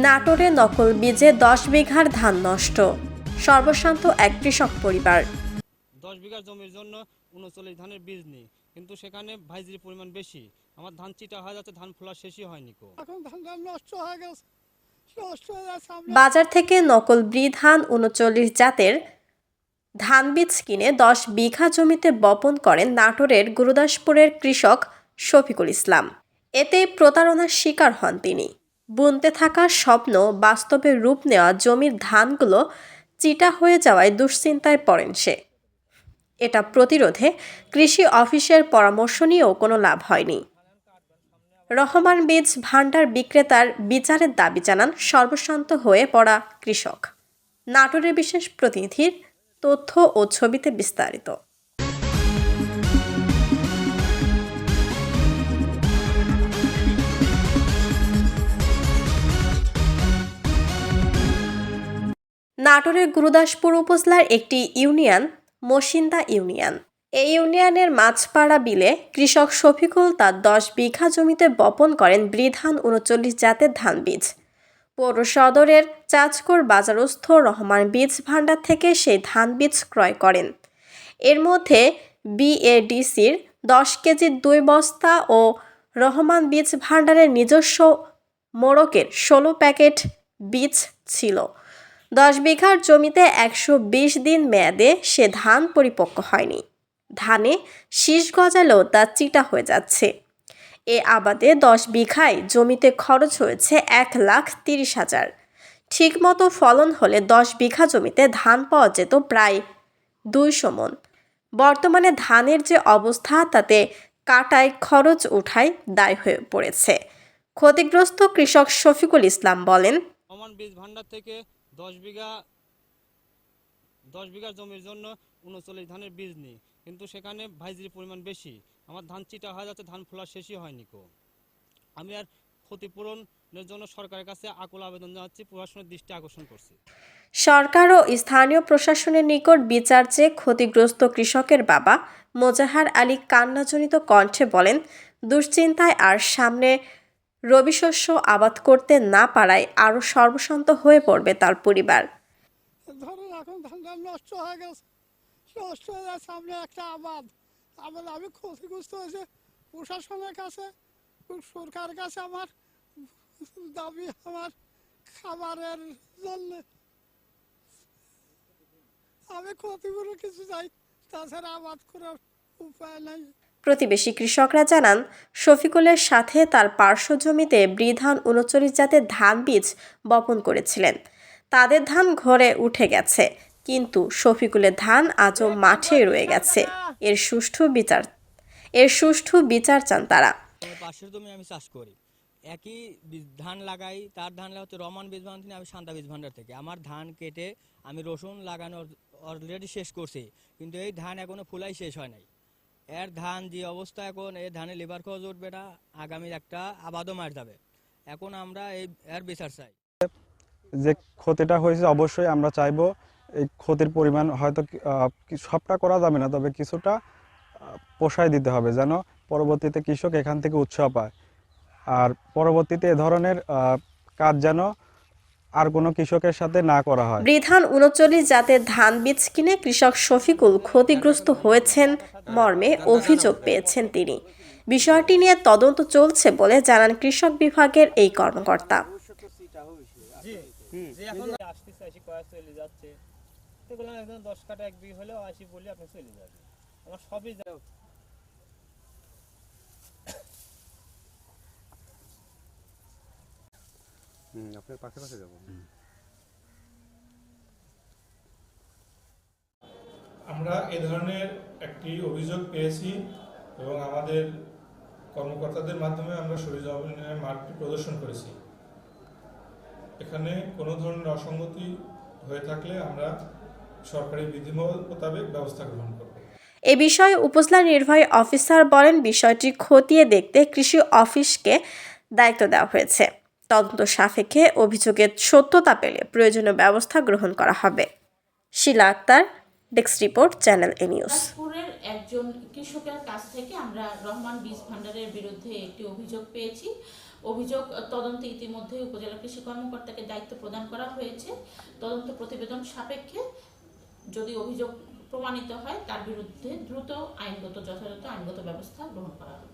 নাটোরে নকল বীজে দশ বিঘার ধান নষ্ট। সর্বশান্ত এক কৃষক পরিবার। দশ বিঘা জমির জন্য উনচল্লিশ ধানের বীজ নেই কিন্তু সেখানে ভাইজির পরিমাণ বেশি। আমার ধান চিটা হয়ে যাচ্ছে ধান ফোলা শেষই হয়নি এখন ধানটা নষ্ট হয়ে গেছে বাজার থেকে নকল ব্রি ধান উনচল্লিশ জাতের ধান বীজ কিনে দশ বিঘা জমিতে বপন করেন নাটোরের গুরুদাসপুরের কৃষক শফিকুল ইসলাম। এতে প্রতারণার শিকার হন তিনি। বুনতে থাকা স্বপ্ন বাস্তবে রূপ নেওয়া জমির ধানগুলো চিটা হয়ে যাওয়ায় দুশ্চিন্তায় পড়েন সে। এটা প্রতিরোধে কৃষি অফিসের পরামর্শ নিয়েও কোনো লাভ হয়নি। রহমান বীজ ভাণ্ডার বিক্রেতার বিচারের দাবি জানান সর্বশান্ত হয়ে পড়া কৃষক। নাটোরের বিশেষ প্রতিনিধির তথ্য ও ছবিতে বিস্তারিত। নাটোরের গুরুদাসপুর উপজেলার একটি ইউনিয়ন, মসিন্দা ইউনিয়ন। এই ইউনিয়নের মাছপাড়া বিলে কৃষক শফিকুল তার দশ বিঘা জমিতে বপন করেন বৃধান উনচল্লিশ জাতের ধান বীজ। পৌর সদরের চাঁচকর বাজারস্থ রহমান বীজ ভাণ্ডার থেকে সেই ধান বীজ ক্রয় করেন। এর মধ্যে বিএডিসির দশ কেজির দুই বস্তা ও রহমান বীজ ভাণ্ডারের নিজস্ব মোড়কের ষোলো প্যাকেট বীজ ছিল। দশ বিঘার জমিতে একশো বিশ দিন মেয়াদে সে ধান পরিপক্ক হয়নি। ধানে শীষ গজালেও তা চিটা হয়ে যাচ্ছে। এ আবাদে দশ বিঘায় জমিতে খরচ হয়েছে এক লাখ তিরিশ হাজার। ঠিকমতো ফলন হলে দশ বিঘা জমিতে ধান পাওয়া যেত প্রায় দুইশো মন। বর্তমানে ধানের যে অবস্থা, তাতে কাটায় খরচ উঠায় দায় হয়ে পড়েছে। ক্ষতিগ্রস্ত কৃষক শফিকুল ইসলাম বলেন বীজ ভাণ্ডার থেকে দশ বিঘা দশ বিঘা জমির জন্য উনচল্লিশ ধানের বীজ নিই। কিন্তু সেখানে ভাইজির পরিমাণ বেশি। আমার ধান চিটা হয়ে যাচ্ছে, ধান ফোলা শেষই হয়নি কো। আমি আর ক্ষতিপূরণের জন্য সরকারের কাছে আকুল আবেদন জানাচ্ছি, প্রশাসনের দৃষ্টি আকর্ষণ করছি। সরকার ও স্থানীয় প্রশাসনের নিকট বিচার চেয়ে ক্ষতিগ্রস্ত কৃষকের বাবা মোজাহার আলী কান্নাজনিত কণ্ঠে বলেন, দুশ্চিন্তায় আর সামনে রবি শস্য আবাদ করতে না পারায় আরও সর্বশান্ত হয়ে পড়বে তার পরিবার। এখন নষ্ট হয়ে গেছে। নষ্ট হয়ে আমরা একটা আবাদ। আমি ক্ষতিগ্রস্ত প্রশাসনের কাছে সরকারের কাছে আমার, দাবি আমার খাবারের জন্য। আমি ক্ষতিপূরণ কিছু চাই, তাছাড়া আবাদ করার উপায় নাই। প্রতিবেশী কৃষকরা জানান, শফিকুলের সাথে তার পার্শ্ব জমিতে বৃধান উনচল্লিশ জাতের ধান বীজ বপন করেছিলেন। তাদের ধান ঘরে উঠে গেছে, কিন্তু শফিকুলের ধান আজও মাঠে রয়ে গেছে। এর সুষ্ঠু বিচার, এর সুষ্ঠু বিচার চান তারা। জমি আমি চাষ করি। একই ধান লাগাই, তার ধান হচ্ছে রমান বীজ ভান্ডার থেকে আমি শান্তা বীজ ভান্ডার থেকে। আমার ধান কেটে আমি রসুন লাগানো অলরেডি শেষ করছি, কিন্তু এই ধান এখনও ফুলাই শেষ হয় নাই। এর ধান যে অবস্থা এখন এই ধানে লিভার খরচ উঠবে না আগামী একটা আবাদও মার যাবে। এখন আমরা এই, এর বিচার চাই। যে ক্ষতিটা হয়েছে, অবশ্যই আমরা চাইব, এই ক্ষতির পরিমাণ হয়তো সবটা করা যাবে না, তবে কিছুটা পোষায় দিতে হবে যেন পরবর্তীতে কৃষক এখান থেকে উৎসাহ পায়। আর পরবর্তীতে এ ধরনের কাজ যেন আর কোনো কৃষকের সাথে না করা হয়। বৃধান উনচল্লিশ জাতের ধান বীজ কিনে কৃষক শফিকুল ক্ষতিগ্রস্ত হয়েছেন মর্মে অভিযোগ পেয়েছেন তিনি। বিষয়টি নিয়ে তদন্ত চলছে বলে জানান কৃষক বিভাগের এই কর্মকর্তা। যে এখন আসতেছে আসি কয়া চলে যাচ্ছে তো বললাম একদম দশ কাটা এক বিঘা হলেও আসি বলি আপনি চলে যাবে আমার সবই যা হুম আপনার পাশে পাশে যাব। আমরা এ ধরনের একটি অভিযোগ পেয়েছি এবং আমাদের কর্মকর্তাদের মাধ্যমে আমরা সরিজমিনের মাঠটি প্রদর্শন করেছি। এখানে কোনো ধরনের অসঙ্গতি হয়ে থাকলে আমরা সরকারি বিধি মোতাবেক ব্যবস্থা গ্রহণ করব। এ বিষয়ে উপজেলা নির্বাহী অফিসার বলেন বিষয়টি খতিয়ে দেখতে কৃষি অফিসকে দায়িত্ব দেওয়া হয়েছে। তদন্ত সাপেক্ষে অভিযোগের সত্যতা পেলে প্রয়োজনীয় ব্যবস্থা গ্রহণ করা হবে। Shila Akter, desk report, channel A news. একজন কৃষকের কাছ থেকে আমরা রহমান বীজ ভান্ডারের বিরুদ্ধে একটি অভিযোগ পেয়েছি। অভিযোগ, তদন্তে ইতিমধ্যে উপজেলা কৃষি কর্মকর্তাকে দায়িত্ব প্রদান করা হয়েছে। তদন্ত প্রতিবেদন সাপেক্ষে যদি অভিযোগ প্রমাণিত হয়, তার বিরুদ্ধে দ্রুত আইনগত, যথাযথ আইনগত ব্যবস্থা গ্রহণ করা হবে।